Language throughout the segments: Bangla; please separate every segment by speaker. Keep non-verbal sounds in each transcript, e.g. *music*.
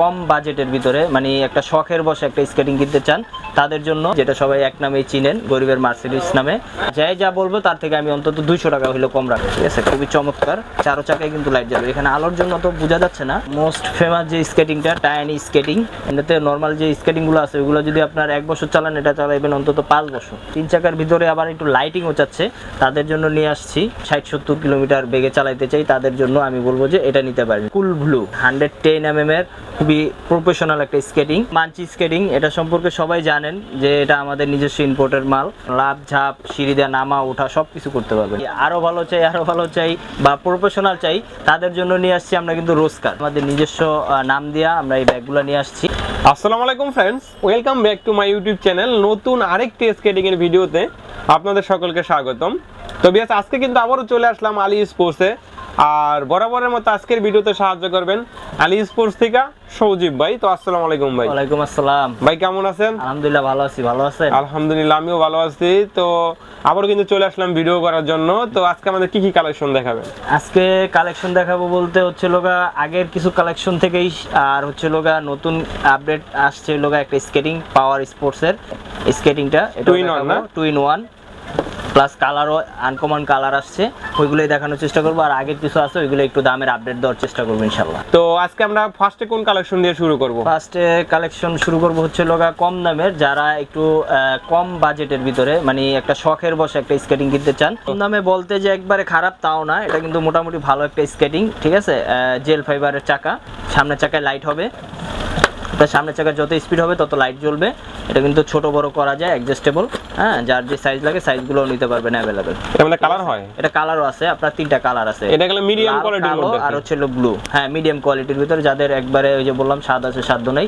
Speaker 1: কম বাজেটের ভিতরে মানে একটা শখের বসে একটা স্কেটিং কিনতে চান, তাদের জন্য, যেটা সবাই এক নামেই চিনেন, গরিবের মার্সিডিস নামে। যাই যা বলব, তার থেকে আমি অন্তত দুইশো টাকা হইলেও কম রাখি ঠিক আছে? খুবই চমৎকার, চারো চাকায় কিন্তু লাইট যাবে এখানে আলোর জন্য তো বোঝা যাচ্ছে না মোস্ট ফেমাস যে স্কেটিংটা টায়ানি স্কেটিং এটাতে নর্মাল যে স্কেটিংগুলো আছে ওগুলো যদি আপনার এক বছর চালান, এটা চালাইবেন অন্তত পাঁচ বছর। তিন চাকার ভিতরে আবার একটু লাইটিংও চাচ্ছে, তাদের জন্য নিয়ে আসছি, ষাট সত্তর কিলোমিটার বেগে চালাইতে চাই, তাদের জন্য আমি বলব যে এটা নিতে পারেন cool blue hundred ten M এর খুবই প্রফেশনাল একটা স্কেটিং মানচি স্কেটিং এটা সম্পর্কে সবাই জানেন যে এটা আমাদের নিজস্ব ইম্পোর্টের মাল। লাভ, ঝাপ, সিঁড়ি দেওয়া নামা ওঠা সব কিছু করতে পারবেন। আরও ভালো চাই, আরও ভালো চাই বা প্রফেশনাল চাই, তাদের জন্য নিয়ে আসছি আমরা কিন্তু রোজকার। আমাদের নিজস্ব নাম দিয়া আমরা এই ব্যাগগুলো নিয়ে আসছি।
Speaker 2: আসসালামু আলাইকুম friends welcome back to my YouTube channel নতুন আরেকটি স্কেটিং এর ভিডিওতে আপনাদের সকলকে স্বাগতম। তো বিয়াস, আজকে কিন্তু আবারও চলে আসলাম আলী স্পোর্টসে আর বরাবরের মতো আজকের ভিডিওতে সাহায্য করবেন আলী স্পোর্টস থেকে সৌজিব ভাই। তো আসসালামু আলাইকুম ভাই।
Speaker 1: ওয়ালাইকুম আসসালাম।
Speaker 2: ভাই কেমন আছেন?
Speaker 1: আলহামদুলিল্লাহ ভালো আছি। ভালো আছেন?
Speaker 2: আলহামদুলিল্লাহ আমিও ভালো আছি। তো আবারও কিন্তু চলে আসলাম ভিডিও করার জন্য। তো আজকে আমাদের কি কি কালেকশন দেখাবেন?
Speaker 1: আজকে কালেকশন দেখাবো বলতে হচ্ছে লোগা আগের কিছু কালেকশন থেকেই আর হচ্ছে লোগা নতুন আপডেট আসছে লোগা একটা স্কেটিং পাওয়ার স্পোর্টসের স্কেটিংটা
Speaker 2: Two in one না?
Speaker 1: টু ইন ওয়ান প্লাস কালারও আনকমন কালার আসছে ওইগুলোই দেখানোর চেষ্টা করব। আর আগের কিছু আছে ওইগুলো একটু দামের আপডেট দেওয়ার চেষ্টা করব ইনশাল্লাহ
Speaker 2: তো আজকে আমরা ফার্স্টে কোন কালেকশন দিয়ে শুরু করব?
Speaker 1: ফার্স্টে কালেকশন শুরু করব হচ্ছে লোগা কম দামের যারা একটু কম বাজেটের ভিতরে মানে একটা শখের বসে একটা স্কেটিং কিনতে চান। কম দামে বলতে যে একবারে খারাপ তাও না এটা কিন্তু মোটামুটি ভালো একটা স্কেটিং ঠিক আছে? জেল ফাইবারের চাকা সামনের চাকায় লাইট হবে। তার সামনের চাকা যত স্পিড হবে তত লাইট জ্বলবে। এটা কিন্তু ছোট বড় করা যায় অ্যাডজাস্টেবল হ্যাঁ যার যে সাইজ লাগে সাইজগুলোও নিতে পারবেন অ্যাভেলেবেল
Speaker 2: এটা মানে কালার হয়?
Speaker 1: এটা কালারও আছে আপনার তিনটা কালার আছে।
Speaker 2: এটা গেলে মিডিয়াম কোয়ালিটির মধ্যে
Speaker 1: আর হচ্ছে হলো ব্লু হ্যাঁ মিডিয়াম কোয়ালিটির ভিতরে। যাদের একবারে ওই যে বললাম স্বাদ আছে সাধ্য নেই।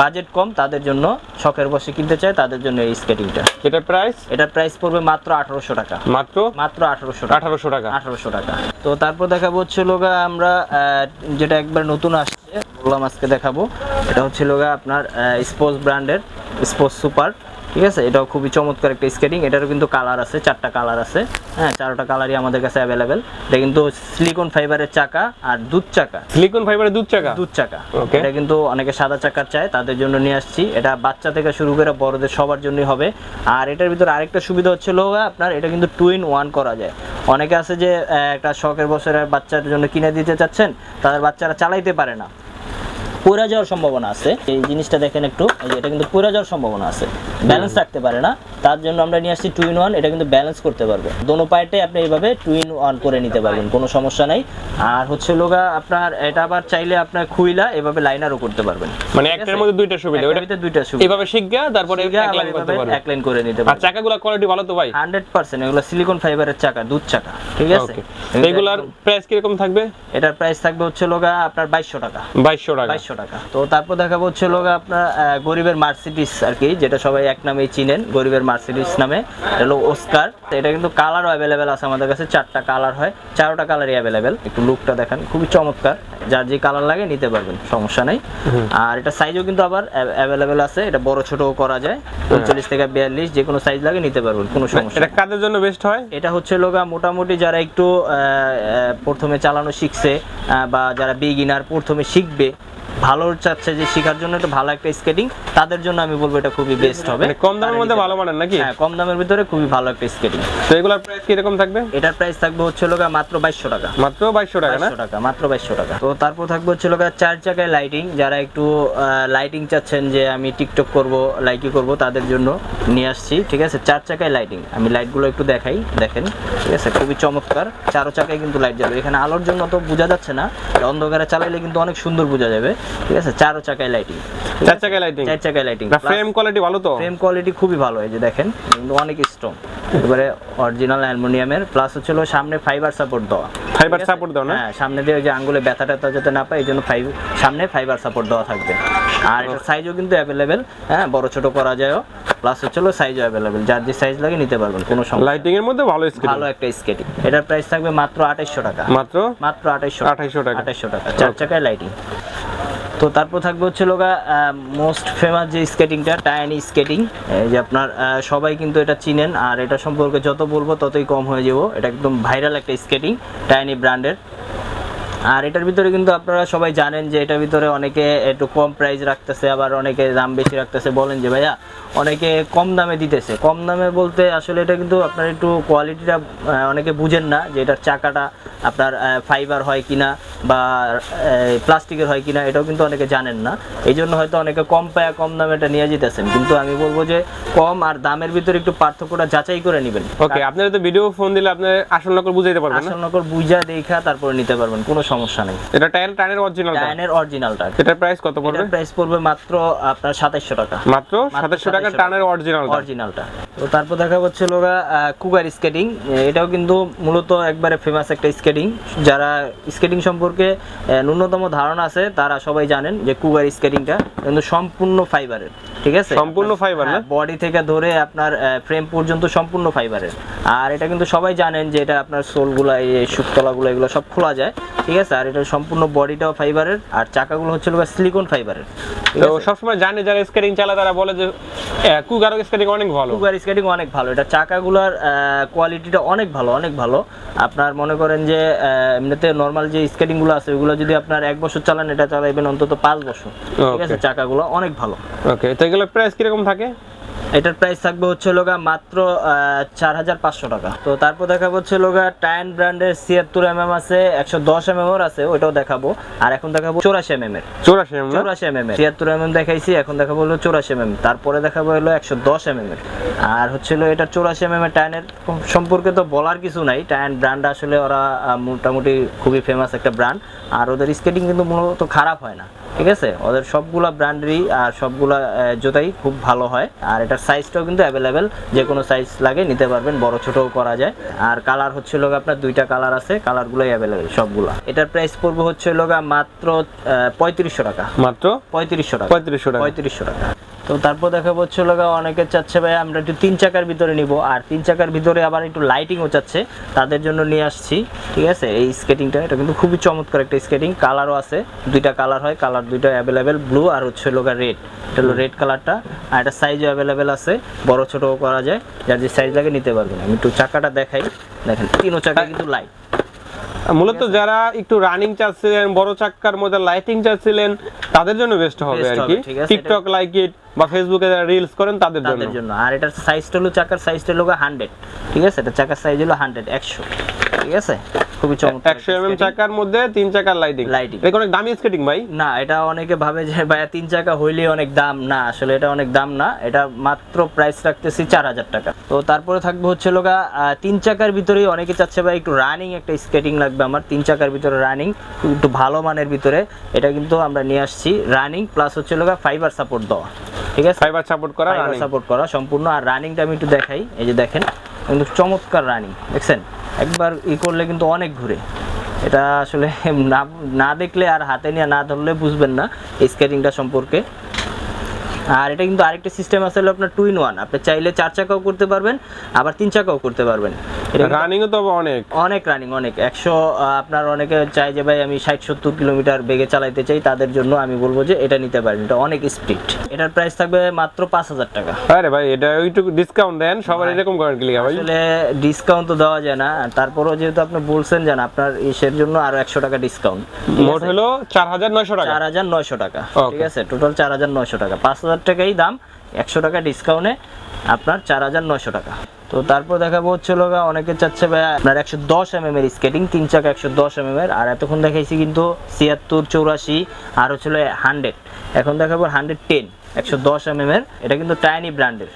Speaker 1: বাজেট কম তাদের জন্য শখের বসে কিনতে চায় তাদের জন্য এই স্কেটিংটা
Speaker 2: এটা প্রাইস
Speaker 1: এটার প্রাইস পড়বে মাত্র আঠারোশো টাকা।
Speaker 2: মাত্র?
Speaker 1: মাত্র আঠারোশো টাকা।
Speaker 2: আঠারোশো টাকা।
Speaker 1: আঠারোশো টাকা। তো তারপর দেখাবো হচ্ছে লোগা আমরা যেটা একবার নতুন আসছে বললাম আজকে দেখাবো। এটা হচ্ছে লোগা আপনার স্পোর্টস ব্র্যান্ডের স্পোর্টস সুপার ঠিক আছে? এটাও খুবই চমৎকার একটা স্কেটিং এটারও কিন্তু কালার আছে চারটা কালার আছে হ্যাঁ চারটা কালারই আমাদের কাছে অ্যাভেলেবেল এটা কিন্তু সিলিকন ফাইবারের চাকা আর দুধ চাকা।
Speaker 2: সিলিকন ফাইবারের দুধ চাকা?
Speaker 1: দুধ চাকা. এটা কিন্তু অনেকে সাদা চাকার চায় তাদের জন্য নিয়ে আসছি। এটা বাচ্চা থেকে শুরু করে বড়দের সবার জন্যই হবে। আর এটার ভিতরে আরেকটা সুবিধা হচ্ছে হলো আপনার এটা কিন্তু টু ইন ওয়ান করা যায়। অনেকে আছে যে একটা শখের বছরের বাচ্চার জন্য কিনে দিতে চাচ্ছেন তাদের বাচ্চারা চালাইতে পারে না। পড়ে যাওয়ার সম্ভাবনা আছে। এই জিনিসটা দেখেন একটু এই যে এটা কিন্তু পড়ে যাওয়ার সম্ভাবনা আছে। ব্যালেন্স রাখতে পারে না। তার জন্য আমরা নিয়ে আসছি টু ইন ওয়ান এটা কিন্তু ব্যালেন্স করতে পারবে। দোনো পায়েতে আপনি এইভাবে টু ইন ওয়ান করে নিতে পারবেন কোনো সমস্যা নাই। আর হচ্ছে লোগা আপনার এটা আবার চাইলে আপনার খুইলা এভাবে লাইনারও করতে পারবেন।
Speaker 2: মানে একটার মধ্যে দুইটা সুবিধা
Speaker 1: একটার
Speaker 2: ওটা
Speaker 1: ভিতরে দুইটা সুবিধা।
Speaker 2: এভাবে শিখগা তারপরে এক লাইন করতে
Speaker 1: এভাবে
Speaker 2: পারবে।
Speaker 1: এক লাইন করে নিতে
Speaker 2: আর
Speaker 1: পারবেন
Speaker 2: চাকাগুলো কোয়ালিটি ভালো তো ভাই?
Speaker 1: হান্ড্রেড পার্সেন্ট এগুলো সিলিকন ফাইবারের চাকা দুধ চাকা। ঠিক আছে?
Speaker 2: এগুলার প্রাইস কীরকম থাকবে?
Speaker 1: এটার প্রাইস থাকবে হচ্ছে লোগা আপনার বাইশশো টাকা।
Speaker 2: বাইশশো টাকা।
Speaker 1: বাইশশো টাকা। তো তারপর দেখাবো হচ্ছে লোগা আপনার গরিবের মার্সিডিস আর কি যেটা সবাই এক নামেই চিনেন গরিবের মার্সিডিস নামে। এটা হলো ওস্কার এটা কিন্তু কালারও অ্যাভেলেবেল আছে আমাদের কাছে চারটা কালার হয় চারোটা কালারই অ্যাভেলেবেল একটু লুকটা দেখেন খুবই চমৎকার। যার যে কালার লাগে নিতে পারবেন সমস্যা নেই। আর এটা সাইজও কিন্তু আবার অ্যাভেলেবেল আছে এটা বড় ছোটও করা যায় উনচল্লিশ থেকে বিয়াল্লিশ যে কোনো সাইজ লাগে নিতে পারবেন কোনো সমস্যা
Speaker 2: এটা কাদের জন্য বেস্ট হয়?
Speaker 1: এটা হচ্ছে লোগা মোটামুটি যারা একটু প্রথমে চালানো শিখছে বা যারা বিগিনার প্রথমে শিখবে ভালো চাচ্ছে যে শেখার জন্য একটা ভালো একটা স্কেটিং তাদের জন্য আমি বলব এটা খুবই বেস্ট হবে।
Speaker 2: মানে কম দামের মধ্যে ভালো মানের নাকি?
Speaker 1: হ্যাঁ কম দামের ভিতরে খুবই ভালো একটা স্কেটিং
Speaker 2: তো এগুলার প্রাইস কি কীরকম থাকবে?
Speaker 1: এটার প্রাইস থাকবে হচ্ছে লোগা মাত্র বাইশশো টাকা।
Speaker 2: মাত্র বাইশশো টাকা না?
Speaker 1: বাইশশো টাকা মাত্র বাইশশো টাকা। তো তারপর থাকবে হচ্ছে লোকা চার চাকায় লাইটিং যারা একটু লাইটিং চাচ্ছেন যে আমি টিকটক করব লাইকি করব তাদের জন্য নিয়ে আসছি ঠিক আছে? চার চাকায় লাইটিং আমি লাইটগুলো একটু দেখাই দেখেন ঠিক আছে? খুবই চমৎকার। চারো চাকায় কিন্তু লাইট যাবে এখানে আলোর জন্য তো বোঝা যাচ্ছে না অন্ধকারে চালাইলে কিন্তু অনেক সুন্দর বোঝা যাবে। ঠিক আছে? চারো চাকায় লাইটিং
Speaker 2: চার চাকায় লাইটিং
Speaker 1: চার চাকায় লাইটিং
Speaker 2: ফ্রেম কোয়ালিটি ভালো তো?
Speaker 1: ফ্রেম কোয়ালিটি খুবই ভালো এই যে দেখেন। অনেক স্ট্রং এবারে অরিজিনাল অ্যালুমিনিয়ামের প্লাস হচ্ছে হলো সামনে ফাইবার সাপোর্ট দেওয়া।
Speaker 2: ফাইবার সাপোর্ট দাও না?
Speaker 1: হ্যাঁ সামনে দিয়ে ওই যে আঙ্গুলে ব্যথা ট্যাথা যাতে না পায় এই জন্য ফাইভ সামনে ফাইবার সাপোর্ট দেওয়া থাকবে। আর এটার সাইজও কিন্তু অ্যাভেলেবেল হ্যাঁ বড় ছোট করা যায়ও। প্লাস হচ্ছে সাইজও অ্যাভেলেবেল যার যে সাইজ লাগে নিতে পারবেন কোনো সমস্যা
Speaker 2: লাইটিং এর মধ্যে ভালো স্ক্রিন
Speaker 1: ভালো একটা স্কেটিং এটার প্রাইস থাকবে মাত্র আঠাইশশো টাকা।
Speaker 2: মাত্র?
Speaker 1: মাত্র আঠাইশশো
Speaker 2: 2800 টাকা।
Speaker 1: আঠাইশশো টাকা। চার চাকায় লাইটিং তো তারপর থাকবে হচ্ছে লোকা মোস্ট ফেমাস যে স্কেটিংটা টায়ানি স্কেটিং যে আপনার সবাই কিন্তু এটা চিনেন, আর এটা সম্পর্কে যত বলব ততই কম হয়ে যাব। এটা একদম ভাইরাল একটা স্কেটিং টায়ানি ব্র্যান্ডের আর এটার ভিতরে কিন্তু আপনারা সবাই জানেন যে এটার ভিতরে অনেকে একটু কম প্রাইস রাখতেছে আবার অনেকে দাম বেশি রাখতেছে। বলেন যে ভাইয়া অনেকে কম দামে দিতেছে। কম দামে বলতে আসলে এটা কিন্তু আপনার একটু কোয়ালিটিটা অনেকে বুঝেন না যে এটার চাকাটা আপনার ফাইবার হয় কিনা বা প্লাস্টিকের হয় কিনা এটাও কিন্তু অনেকে জানেন না। এই জন্য হয়তো অনেকে কম পায়া কম দামে এটা নিয়ে যেতেছেন। কিন্তু আমি বলব যে কম আর দামের ভিতরে একটু পার্থক্যটা যাচাই করে নেবেন।
Speaker 2: ওকে আপনারা তো ভিডিও ফোন দিলে আপনি আসল নকল বুঝাইতে পারবেন
Speaker 1: আসল নকল বুঝা দেখা তারপরে নিতে পারবেন। কোনো সমস্যা নেই।
Speaker 2: এটা টায়ার টায়ারের অরিজিনাল
Speaker 1: টায়ানের অরিজিনালটা
Speaker 2: এটার প্রাইস কত পড়বে?
Speaker 1: প্রাইস পড়বে মাত্র আপনার সাতাইশশো টাকা।
Speaker 2: মাত্র সাতাশশো টাকা।
Speaker 1: 2700
Speaker 2: টানের অরিজিনাল
Speaker 1: অরিজিনালটা তো তারপর দেখা হচ্ছে লোগা কুগার স্কেটিং এটাও কিন্তু মূলত একবারে ফেমাস একটা স্কেটিং যারা স্কেটিং সম্পর্কে ন্যূনতম ধারণা আছে তারা সবাই জানেন যে কুগার স্কেটিংটা কিন্তু সম্পূর্ণ ফাইবারের ঠিক আছে?
Speaker 2: সম্পূর্ণ ফাইবার না?
Speaker 1: বডি থেকে ধরে আপনার ফ্রেম পর্যন্ত সম্পূর্ণ ফাইবারের আর এটা কিন্তু সবাই জানেন যে এটা আপনার সোলগুলো এই শুকতলাগুলো এগুলো সব খোলা যায় ঠিক আছে? আর এটা সম্পূর্ণ বডিটাও ফাইবারের আর চাকাগুলো হচ্ছে সিলিকন ফাইবারের
Speaker 2: তো সবসময় জানে যারা স্কেটিং চালায় তারা বলে যে কুগারো স্কেটিং অনেক ভালো।
Speaker 1: কুগার স্কেটিং অনেক ভালো। এটা চাকাগুলোর কোয়ালিটিটা অনেক ভালো অনেক ভালো। আপনার মনে করেন যে এমনিতে নর্মাল যে স্কেটিংগুলো আছে ওগুলো যদি আপনার এক বছর চালান এটা চালাইবেন অন্তত পাঁচ বছর। ঠিক আছে. চাকাগুলো অনেক ভালো।
Speaker 2: ওকে তো এগুলো প্রাইস কীরকম থাকে?
Speaker 1: এটার প্রাইস থাকবে হচ্ছে লোগা মাত্র চার হাজার পাঁচশো টাকা। তো তারপর দেখাবো হচ্ছে লোগা টাইন ব্র্যান্ডের ছিয়াত্তর এম এম আছে একশো দশ এম এর আছে ওইটাও দেখাবো। আর এখন দেখাবো চৌরাশি এম এম এর।
Speaker 2: চৌরাশি এম
Speaker 1: চৌরাশি এম এম ছিয়াত্তর এম এম দেখাইছি এখন দেখাবো হলো চৌরাশি এম এম তারপরে দেখাবো হলো একশো দশ এম এম এর। আর হচ্ছে হলো এটা চৌরাশি এম এম এর টায়ানের সম্পর্কে তো বলার কিছু নাই। টায়ান ব্র্যান্ড আসলে ওরা মোটামুটি খুবই ফেমাস একটা ব্র্যান্ড আর ওদের স্কেটিং কিন্তু মূলত খারাপ হয় না। ঠিক আছে? ওদের সবগুলা ব্র্যান্ডেরই আর সবগুলা জুতাই খুব ভালো হয়। আর এটার সাইজটাও কিন্তু অ্যাভেলেবেল যে কোনো সাইজ লাগে নিতে পারবেন বড় ছোটও করা যায়। আর কালার হচ্ছে লোক আপনার দুইটা কালার আছে কালারগুলোই অ্যাভেলেবেল সবগুলা। এটার প্রাইস পড়বে হচ্ছে লোক মাত্র পঁয়ত্রিশশো টাকা।
Speaker 2: মাত্র?
Speaker 1: পঁয়ত্রিশশো টাকা।
Speaker 2: পঁয়ত্রিশশো টাকা।
Speaker 1: পঁয়ত্রিশশো টাকা। তো তারপর দেখা হচ্ছে লগা অনেকে চাচ্ছে ভাই আমরা একটু তিন চাকার ভিতরে নিব। আর তিন চাকার ভিতরে আবার একটু লাইটিংও চাচ্ছে। তাদের জন্য নিয়ে আসছি ঠিক আছে? এই স্কেটিংটা এটা কিন্তু খুবই চমৎকার একটা স্কেটিং কালারও আছে দুইটা কালার হয় কালার দুইটা অ্যাভেলেবেল ব্লু আর হচ্ছে লগা রেড এটা হলো রেড কালারটা আর এটা সাইজও অ্যাভেলেবেল আছে বড় ছোটও করা যায় যার যে সাইজ লাগে নিতে পারবেন। আমি একটু চাকাটা দেখাই। দেখেন তিনও চাকা কিন্তু লাইট
Speaker 2: মূলত যারা একটু রানিং চাচ্ছিলেন বড় চাক্কার মধ্যে লাইটিং চাচ্ছিলেন তাদের জন্য বেস্ট হবে আর কি। টিকটক লাইক ইট বা ফেসবুকে যারা রিলস করেন
Speaker 1: তাদের জন্য। আর এটার সাইজটা হলো চাকার সাইজটা হলো হান্ড্রেড ঠিক আছে? এটা চাকার সাইজ হলো হান্ড্রেড একশো। ঠিক আছে? খুবই চমৎকার
Speaker 2: একশো এম
Speaker 1: skating।
Speaker 2: চাকার মধ্যে তিন চাকার লাইটিং
Speaker 1: Lighting।
Speaker 2: এটা অনেক দামি স্কেটিং ভাই?
Speaker 1: না এটা অনেকে ভাবে যে ভাইয়া তিন চাকা হইলে অনেক দাম। না আসলে এটা অনেক দাম না। এটা মাত্র প্রাইস রাখতেছি চার হাজার টাকা। তো তারপরে থাকবে হচ্ছে লোকা তিন চাকার ভিতরে অনেকে চাচ্ছে ভাই একটু রানিং একটা স্কেটিং লাগবে আমার। তিন চাকার ভিতরে রানিং একটু ভালো মানের ভিতরে। এটা কিন্তু আমরা নিয়ে আসছি রানিং প্লাস হচ্ছে লোকা ফাইবার সাপোর্ট দেওয়া। ঠিক আছে?
Speaker 2: ফাইবার সাপোর্ট করা running।
Speaker 1: সাপোর্ট করা সম্পূর্ণ। আর রানিংটা আমি একটু দেখাই। এই যে দেখেন কিন্তু চমৎকার রানিং দেখছেন? একবার ই করলে কিন্তু অনেক ঘুরে। এটা আসলে *laughs* না না দেখলে আর হাতে নিয়ে না ধরলে বুঝবেন না স্কেটিংটা সম্পর্কে। আর এটা কিন্তু আরেকটা সিস্টেম আছে হলো আপনার টু ইন ওয়ান আপনি চাইলে চার চাকাও করতে পারবেন আবার তিন চাকাও করতে পারবেন।
Speaker 2: রানিংও তো অনেক।
Speaker 1: অনেক রানিং অনেক। একশো আপনার অনেকে চাই যে ভাই আমি ষাট সত্তর কিলোমিটার বেগে চালাইতে চাই তাদের জন্য আমি বলব যে এটা নিতে পারেন। এটা অনেক স্পিড এটার প্রাইস থাকবে মাত্র পাঁচ হাজার টাকা।
Speaker 2: আরে ভাই এটা একটু ডিসকাউন্ট দেন সবার এরকম করেন কি ভাই?
Speaker 1: আসলে ডিসকাউন্ট তো দেওয়া যায় না। তারপরেও যেহেতু আপনি বলছেন যে না, আপনার ইসের জন্য আরও একশো টাকা ডিসকাউন্ট
Speaker 2: মোট হলো চার হাজার নয়শো টাকা।
Speaker 1: চার হাজার নয়শো টাকা। ঠিক আছে? টোটাল চার হাজার নয়শো টাকা। পাঁচ হাজার টাকাই দাম একশো টাকা ডিসকাউন্টে আপনার চার হাজার নয়শো টাকা। তো তারপর দেখাবো হচ্ছে লোক অনেকে চাচ্ছে ভাই আপনার একশো দশ এম এর স্কেটিং তিন চাকা একশো দশ এম এর। আর এতক্ষণ দেখাইছি কিন্তু ছিয়াত্তর চৌরাশি আর হচ্ছিল হান্ড্রেড এখন দেখাবো হান্ড্রেড টেন একশো দশ এম এর। এটা কিন্তু টাইনি ব্র্যান্ডের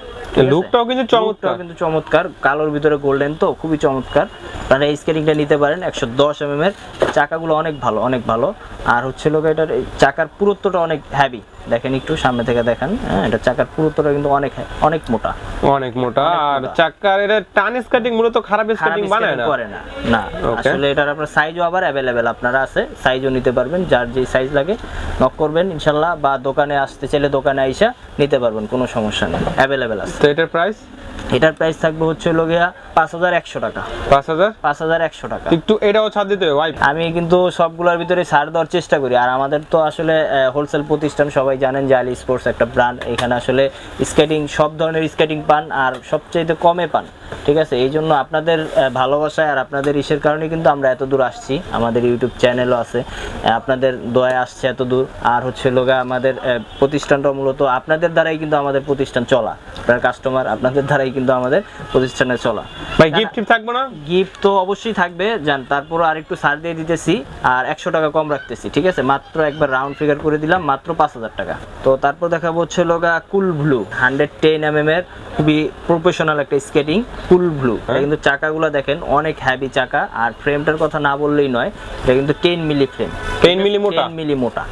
Speaker 2: লুকটাও কিন্তু চমৎকার।
Speaker 1: কিন্তু চমৎকার। কালোর ভিতরে গোল্ডেন তো খুবই চমৎকার। আপনারা এই স্কেটিংটা নিতে পারেন একশো দশ এম এর। চাকাগুলো অনেক ভালো অনেক ভালো। আর হচ্ছে লোক এটার চাকার পুরুত্বটা অনেক হ্যাভি দেখেন একটু সামনে থেকে দেখেন হ্যাঁ এটা চাকার পুরোটা কিন্তু অনেক অনেক মোটা।
Speaker 2: অনেক মোটা আর
Speaker 1: চাকার
Speaker 2: এর এটা টান স্কেটিং মূলত খারাপ
Speaker 1: খারাপ
Speaker 2: স্কেটিং বানায় না?
Speaker 1: করে না। না আসলে এটার আপনার সাইজও আবার অ্যাভেলেবেল আপনারা আছে সাইজও নিতে পারবেন যার যে সাইজ লাগে নক করবেন ইনশাআল্লাহ বা দোকানে আসতে চাইলে দোকানে আইসা নিতে পারবেন কোনো সমস্যা নেই অ্যাভেলেবেল আছে।
Speaker 2: তো এটার প্রাইস
Speaker 1: এটার প্রাইস থাকবে হচ্ছে হলো গিয়া পাঁচ হাজার একশো টাকা।
Speaker 2: পাঁচ হাজার?
Speaker 1: পাঁচ হাজার একশো টাকা।
Speaker 2: একটু এটাও ছাড় দিতে হবে ভাই
Speaker 1: আমি কিন্তু সবগুলোর ভিতরে ছাড় দেওয়ার চেষ্টা করি। আর আমাদের তো আসলে হোলসেল প্রতিষ্ঠান সবাই জানেন যে আলি স্পোর্টস একটা ব্র্যান্ড এখানে আসলে স্কেটিং সব ধরনের স্কেটিং পান আর সবচাইতে কমে পান। ঠিক আছে? এই জন্য আপনাদের ভালোবাসায় আর আপনাদের ইসের কারণে কিন্তু আমরা এত দূর আসছি। আমাদের ইউটিউব চ্যানেলও আছে। আপনাদের দয়া আসছে এত দূর। আর হচ্ছে লোগা আমাদের প্রতিষ্ঠানটা মূলত আপনাদের দ্বারাই কিন্তু আমাদের প্রতিষ্ঠান চলা। আপনার কাস্টমার আপনাদের দ্বারাই কিন্তু আমাদের প্রতিষ্ঠানে চলা।
Speaker 2: ভাই গিফট টিপ থাকব না?
Speaker 1: গিফট তো অবশ্যই থাকবে। জান তারপর আর একটু ছাড় দিয়ে দিতেছি আর একশো টাকা কম রাখতেছি ঠিক আছে? মাত্র একবার রাউন্ড ফিগার করে দিলাম মাত্র পাঁচ হাজার টাকা। তো তারপর দেখাবো হচ্ছে লোগা cool blue hundred ten M M এর খুবই প্রফেশনাল একটা স্কেটিং কুল ব্লু। এটা কিন্তু চাকাগুলো দেখেন অনেক হ্যাভি চাকা আর ফ্রেমটার কথা না বললেই নয় এটা কিন্তু টেন মিলি ফ্রেম
Speaker 2: 10 মিলি মোটা?
Speaker 1: টেন মিলি মোটা?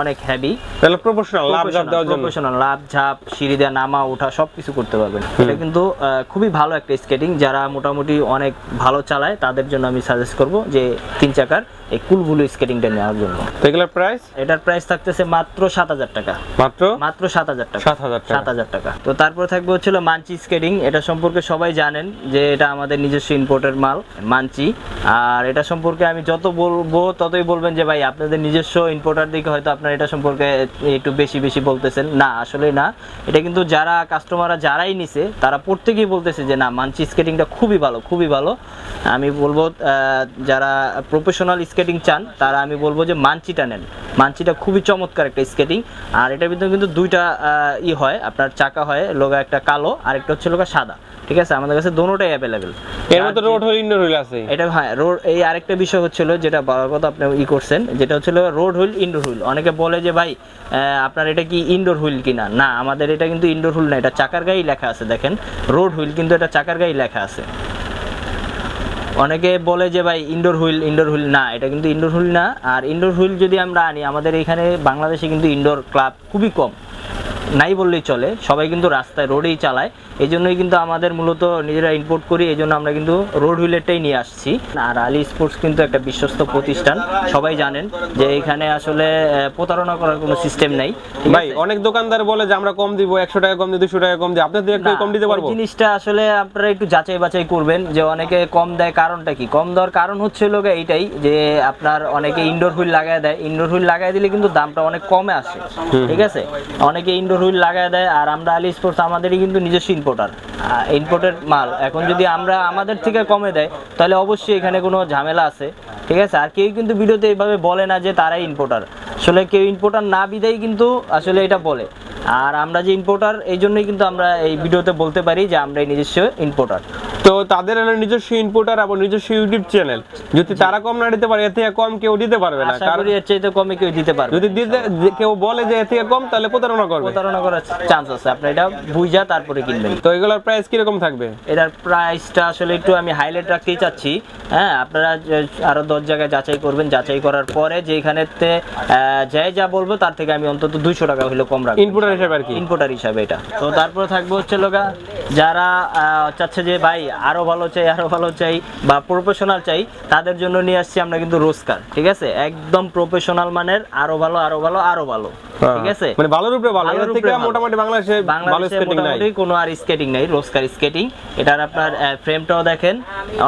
Speaker 1: অনেক হ্যাভি
Speaker 2: তাহলে প্রফেশনাল লাভ ঝাপ দেওয়ার জন্য?
Speaker 1: প্রফেশনাল লাভ ঝাপ সিঁড়ি দেওয়া নামা ওঠা সব কিছু করতে পারবেন। এটা কিন্তু আহ, খুবই ভালো একটা স্কেটিং যারা মোটামুটি অনেক ভালো চালায় তাদের জন্য আমি সাজেস্ট করব যে তিন চাকার এই কুলবুলু স্কেটিংটা নেওয়ার জন্য।
Speaker 2: এগুলোর প্রাইস
Speaker 1: এটার প্রাইস থাকতেছে মাত্র সাত হাজার টাকা।
Speaker 2: মাত্র?
Speaker 1: মাত্র সাত হাজার টাকা।
Speaker 2: 7,000 টাকা।
Speaker 1: সাত হাজার টাকা। তো তারপর থাকবে হচ্ছিল মানচি স্কেটিং। এটা সম্পর্কে সবাই জানেন যে এটা আমাদের নিজস্ব ইম্পোর্টের মাল মানচি আর এটা সম্পর্কে আমি যত বলব ততই বলবেন যে ভাই আপনাদের নিজস্ব ইম্পোর্টার দিকে হয়তো আপনার এটা সম্পর্কে একটু বেশি বেশি বলতেছেন। না আসলে না। এটা কিন্তু যারা কাস্টমাররা যারাই নিছে তারা প্রত্যেকেই বলতেছে যে না মানচি স্কেটিংটা খুবই ভালো খুবই ভালো। আমি বলব আহ, যারা প্রফেশনাল স্কেটিং চান তারা আমি বলব যে মানচিটা নেন। মানচিটা খুবই চমৎকার একটা স্কেটিং আর এটার ভিতরে কিন্তু দুইটা ই হয় আপনার চাকা হয় লোগা একটা কালো আর একটা হচ্ছে লোগা সাদা। ঠিক আছে? আমাদের কাছে দোনোটাই অ্যাভেলেবেল
Speaker 2: এর মধ্যে রোড হইল ইন্ডোর হইল আছে।
Speaker 1: এটা হ্যাঁ রোড এই আরেকটা বিষয় হচ্ছিল যেটা বলার কথা আপনি ই করছেন যেটা হচ্ছিল রোড হুইল ইনডোর হুইল। অনেকে বলে যে ভাই আহ, আপনার এটা কি ইনডোর হুইল কিনা? না আমাদের এটা কিন্তু ইনডোর হুইল না এটা চাকার গায়েই লেখা আছে দেখেন। রোড হুইল কিন্তু এটা চাকার গায়েই লেখা আছে। অনেকে বলে যে ভাই ইনডোর হুইল ইনডোর হুইল না, এটা কিন্তু ইনডোর হুইল না। আর ইনডোর হুইল যদি আমরা আনি, আমাদের এখানে বাংলাদেশে কিন্তু ইনডোর ক্লাব খুবই কম। নাই বললেই চলে, সবাই কিন্তু রাস্তায় রোডেই চালায়। এই জন্যই কিন্তু আমাদের মূলত নিজেরা ইম্পোর্ট করি এই জন্য আমরা কিন্তু রোড হুইলেরটাই নিয়ে আসছি। আর আলী স্পোর্টস কিন্তু একটা বিশ্বস্ত প্রতিষ্ঠান সবাই জানেন যে এখানে আসলে প্রতারণা করার কোনো সিস্টেম নাই
Speaker 2: ভাই অনেক দোকানদার বলে যে আমরা কম দিব একশো টাকা কম দিই দুশো টাকা কম দিই আপনাদের একটু কম দিতে পারব?
Speaker 1: জিনিসটা আসলে আপনারা একটু যাচাই বাছাই করবেন যে অনেকে কম দেয় কারণটা কি? কম দেওয়ার কারণ হচ্ছে লোক এইটাই যে আপনার অনেকে ইনডোর হুইল লাগায় দেয় ইনডোর হুইল লাগাই দিলে কিন্তু দামটা অনেক কমে আসে ঠিক আছে? অনেকে ইনডোর হুইল লাগায় দেয় আর আমরা আলি স্পোর্টস আমাদেরই কিন্তু নিজস্ব ইম্পোর্টার ইম্পোর্টেড মাল। এখন যদি আমরা আমাদের থেকে কমে দেয়, তাহলে অবশ্যই এখানে কোনো ঝামেলা আছে। ঠিক আছে? আর কেউ কিন্তু ভিডিওতে এইভাবে বলে না যে তারাই ইম্পোর্টার আসলে কেউ ইম্পোর্টার না বিদেই কিন্তু আসলে এটা বলে। আর আমরা যে ইম্পোর্টার এই জন্যই কিন্তু আমরা এই ভিডিওতে বলতে পারি যে আমরা নিজস্ব ইম্পোর্টার
Speaker 2: তো তাদের হলো নিজস্ব ইনপুটার এবং নিজস্ব ইউটিউব চ্যানেল যদি তারা কম না দিতে পারে এর থেকে কম কেউ দিতে পারবে না। কারণ
Speaker 1: করি এর চাইতে কমে কেউ দিতে পারবে
Speaker 2: যদি দিতে কেউ বলে যে এর থেকে কম তাহলে প্রতারণা করবে।
Speaker 1: প্রতারণা করার চান্স আছে। আপনি এটা বুঝা তারপরে কিনবেন।
Speaker 2: তো এগুলোর প্রাইস কীরকম থাকবে?
Speaker 1: এটার প্রাইসটা আসলে একটু আমি হাইলাইট রাখতেই চাচ্ছি। হ্যাঁ আপনারা আরও দশ জায়গায় যাচাই করবেন। যাচাই করার পরে যে এখানেতে যাই যা বলব তার থেকে আমি অন্তত দুইশো টাকা হলে কম রাখব।
Speaker 2: ইনপুটার হিসেবে আর কি?
Speaker 1: ইম্পোর্টার হিসাবে এটা। তো তারপরে থাকবে হচ্ছে লোকা যারা চাচ্ছে যে ভাই আরও ভালো চাই আরও ভালো চাই বা প্রফেশনাল চাই তাদের জন্য নিয়ে আসছি আমরা কিন্তু রোজকার ঠিক আছে? একদম প্রফেশনাল মানের আরও ভালো আরও ভালো আরও ভালো ঠিক আছে?
Speaker 2: মানে ভালোর উপরে ভালো এর থেকে মোটামুটি বাংলাদেশে ভালো স্কেটিং নাই।
Speaker 1: কোনো আর স্কেটিং নাই রোজকার স্কেটিং এটার আপনার ফ্রেমটাও দেখেন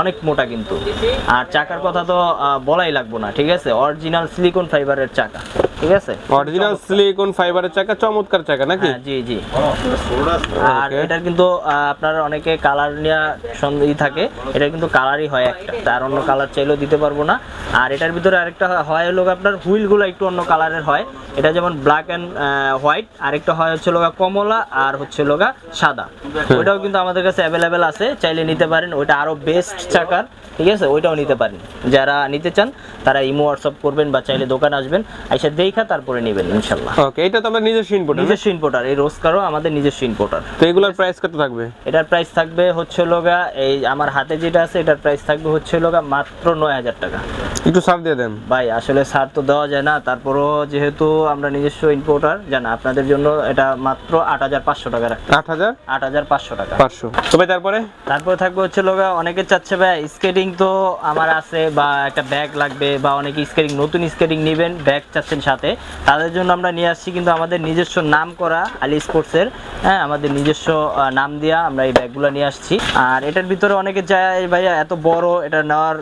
Speaker 1: অনেক মোটা কিন্তু। আর চাকার কথা তো বলাই লাগবো না ঠিক আছে? অরিজিনাল সিলিকন ফাইবারের চাকা। ঠিক আছে?
Speaker 2: অরিজিনাল সিলিকন ফাইবারের চাকা? চমৎকার চাকা নাকি?
Speaker 1: হ্যাঁ জি জি। আর. এটার কিন্তু আপনার অনেকে কালার নেওয়া সন্দেহ থাকে। এটা কিন্তু কালারই হয় একটা। তার অন্য কালার চাইলেও দিতে পারব না। আর এটার ভিতরে আরেকটা হয় হলো আপনার হুইলগুলো একটু অন্য কালারের হয়। এটা যেমন ব্ল্যাক অ্যান্ড হোয়াইট আরেকটা হয় হচ্ছে লোগা কমলা আর হচ্ছে লোগা সাদা। ওইটাও কিন্তু আমাদের কাছে অ্যাভেলেবেল আছে। চাইলে নিতে পারেন। ওইটা আরও বেস্ট চাকার। ঠিক আছে? ওইটাও নিতে পারেন। যারা নিতে চান তারা ইমো হোয়াটসঅ্যাপ করবেন বা চাইলে দোকানে আসবেন। আইসা দেখা তারপরে নেবেন ইনশাল্লাহ।
Speaker 2: ওকে এটা তো আমরা নিজস্ব ইনপুটার
Speaker 1: নিজস্ব ইম্পোর্টার এই রোজকারও আমাদের নিজস্ব ইম্পোর্টার
Speaker 2: তো এগুলোর প্রাইস কত থাকবে?
Speaker 1: এটার প্রাইস থাকবে হচ্ছে লোগা এই আমার হাতে যেটা আছে এটার প্রাইস থাকবে হচ্ছে লোগা মাত্র নয় হাজার টাকা।
Speaker 2: একটু সাপ দিয়ে দেন।
Speaker 1: ভাই আসলে ছাড় তো দেওয়া যায় না তারপরও যেহেতু আমরা নিজস্ব ইম্পোর্টার জান আপনাদের জন্য এটা মাত্র আট হাজার পাঁচশো টাকা রাখতে।
Speaker 2: আট হাজার?
Speaker 1: আট হাজার পাঁচশো টাকা।
Speaker 2: পাঁচশো। তবে তারপরে?
Speaker 1: তারপরে থাকবে হচ্ছে লোগা অনেকে চাচ্ছে ভাই স্কেটিং তো আমার আছে বা একটা ব্যাগ লাগবে বা অনেকে স্কেটিং নতুন স্কেটিং নেবেন ব্যাগ চাচ্ছেন সাত সাথে। তাদের জন্য আমরা নিয়ে আসছি কিন্তু আমাদের নিজস্ব নাম করা আলি স্পোর্টসের হ্যাঁ আমাদের নিজস্ব নাম দিয়া আমরা এই ব্যাগগুলো নিয়ে আসছি। আর এটার ভিতরে অনেকে যায় ভাইয়া এত বড় এটা নেওয়ার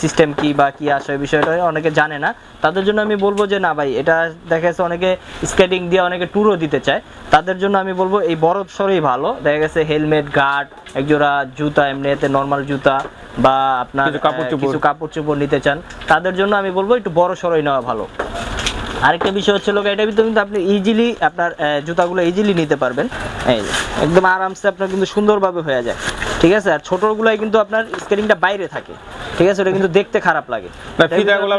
Speaker 1: সিস্টেম কি বা কি আসে বিষয়টা অনেকে জানে না। তাদের জন্য আমি বলব যে না ভাই এটা দেখা গেছে অনেকে স্কেটিং দিয়ে অনেকে ট্যুরও দিতে চায়। তাদের জন্য আমি বলব এই বড় সরই ভালো। দেখা গেছে হেলমেট গার্ড একজোড়া জুতা এমনিতে নর্মাল জুতা বা আপনার
Speaker 2: কাপড়
Speaker 1: আহ,
Speaker 2: চোপড়।
Speaker 1: কিছু কাপড় চোপড় নিতে চান। তাদের জন্য আমি বলব একটু বড় সরই নেওয়া ভালো। আরেকটা বিষয় হচ্ছে লোক, এটা ভিতরে কিন্তু আপনি ইজিলি আপনার জুতাগুলো ইজিলি নিতে পারবেন। এই একদম আরামসে আপনার কিন্তু সুন্দরভাবে হয়ে যায়। ঠিক আছে? আর ছোটোগুলোয় কিন্তু আপনার স্কেটিংটা বাইরে থাকে। ঠিক আছে ওটা কিন্তু দেখতে খারাপ লাগে।
Speaker 2: না, ফিতাগুলো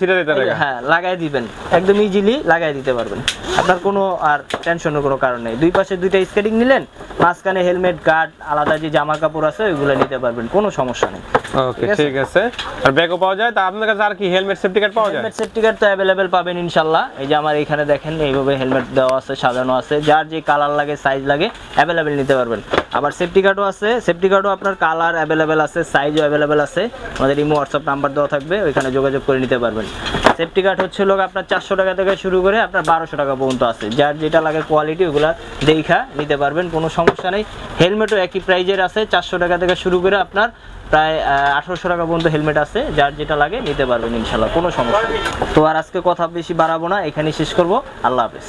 Speaker 2: ছিঁড়ে দিতে লাগে।
Speaker 1: হ্যাঁ লাগাই দিবেন। একদম ইজিলি লাগাই দিতে পারবেন। আপনার কোনো আর টেনশনের কোনো কারণ নেই। দুই পাশে দুইটা স্কেটিং নিলেন মাঝখানে হেলমেট গার্ড আলাদা যে জামা কাপড় আছে ওইগুলো নিতে পারবেন কোনো সমস্যা নেই।
Speaker 2: ওকে ঠিক আছে? আর ব্যাগও পাওয়া যায়? তা আপনার কাছে আর কি হেলমেট সেফটি কার্ড পাওয়া যায়?
Speaker 1: হেলমেট সেফটি কার্ড তো অ্যাভেলেবেল পাবেন ইনশাল্লাহ। এই যে আমার এখানে দেখেন এইভাবে হেলমেট দেওয়া আছে সাজানো আছে। যার যে কালার লাগে সাইজ লাগে অ্যাভেলেবেল নিতে পারবেন। আবার সেফটি কার্ডও আছে। সেফটি কার্ডও আপনার কালার অ্যাভেলেবেল আছে সাইজও অ্যাভেলেবেল আছে। আমাদের ইমো হোয়াটসঅ্যাপ নাম্বার দেওয়া থাকবে, ওইখানে যোগাযোগ করে নিতে পারবেন। সেফটি কার্ড হচ্ছে লোক আপনার চারশো টাকা থেকে শুরু করে আপনার বারোশো টাকা পর্যন্ত আছে। যার যেটা লাগে কোয়ালিটি ওগুলা দেখা নিতে পারবেন, কোনো সমস্যা নেই। হেলমেটও একই প্রাইজের আছে, চারশো টাকা থেকে শুরু করে আপনার প্রায় আঠারোশো টাকা পর্যন্ত হেলমেট আছে, যার যেটা লাগে নিতে পারবেন ইনশাল্লাহ কোনো সমস্যা নেই। তো আর আজকে কথা বেশি বাড়াবো না, এখানেই শেষ করব। আল্লাহ হাফেজ।